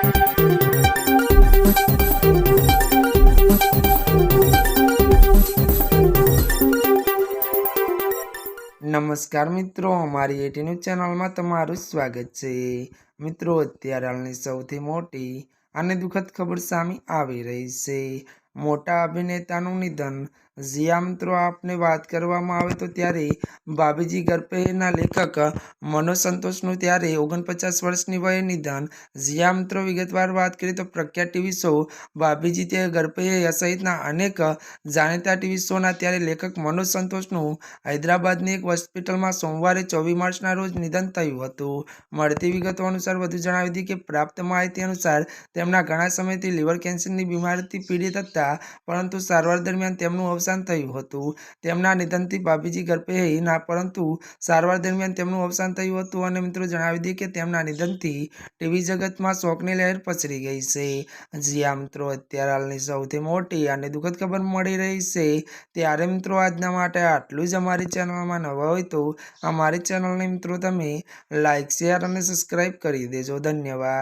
નમસ્કાર મિત્રો, અમારી એટી ન્યૂઝ ચેનલમાં તમારું સ્વાગત છે. મિત્રો, અત્યારે હાલની સૌથી મોટી અને દુઃખદ ખબર સામે આવી રહી છે. મોટા અભિનેતાનું નિધન જ્યાં મિત્રો, આપને વાત કરવામાં આવે તો ત્યારે બાબીજી ગરપેના લેખક મનોજ સંતોષનું ત્યારે ઓગણપચાસ વર્ષની વયે નિધન. જ્યાં મિત્રો, વિગતવાર વાત કરીએ તો પ્રખ્યાત ટીવી શો બાબીજી તે ગરપૈયા સહિતના અનેક જાણીતા ટીવી શોના ત્યારે લેખક મનોજ સંતોષનું હૈદરાબાદની એક હોસ્પિટલમાં સોમવારે ચોવીસ માર્ચના રોજ નિધન થયું હતું. મળતી વિગતો અનુસાર વધુ જણાવી હતી કે પ્રાપ્ત માહિતી અનુસાર તેમના ઘણા સમયથી લીવર કેન્સરની બીમારીથી પીડિત હતા, પરંતુ સારવાર દરમિયાન તેમનું અવસાન થયું હતું. તેમના નિધનથી ભાભીજી ગર્ભે ના, પરંતુ સારવાર દરમિયાન તેમનું અવસાન થયું હતું અને મિત્રો જણાવી દઈએ કે તેમના નિધનથી ટીવી જગતમાં શોકની લહેર પસરી ગઈ છે. જ્યાં મિત્રો, અત્યારે હાલની સૌથી મોટી અને દુઃખદ ખબર મળી રહી છે. ત્યારે મિત્રો આજના માટે આટલું જ અમારી ચેનલમાં નવા હોય તો અમારી ચેનલને મિત્રો તમે લાઇક શેર અને સબસ્ક્રાઈબ કરી દેજો. ધન્યવાદ.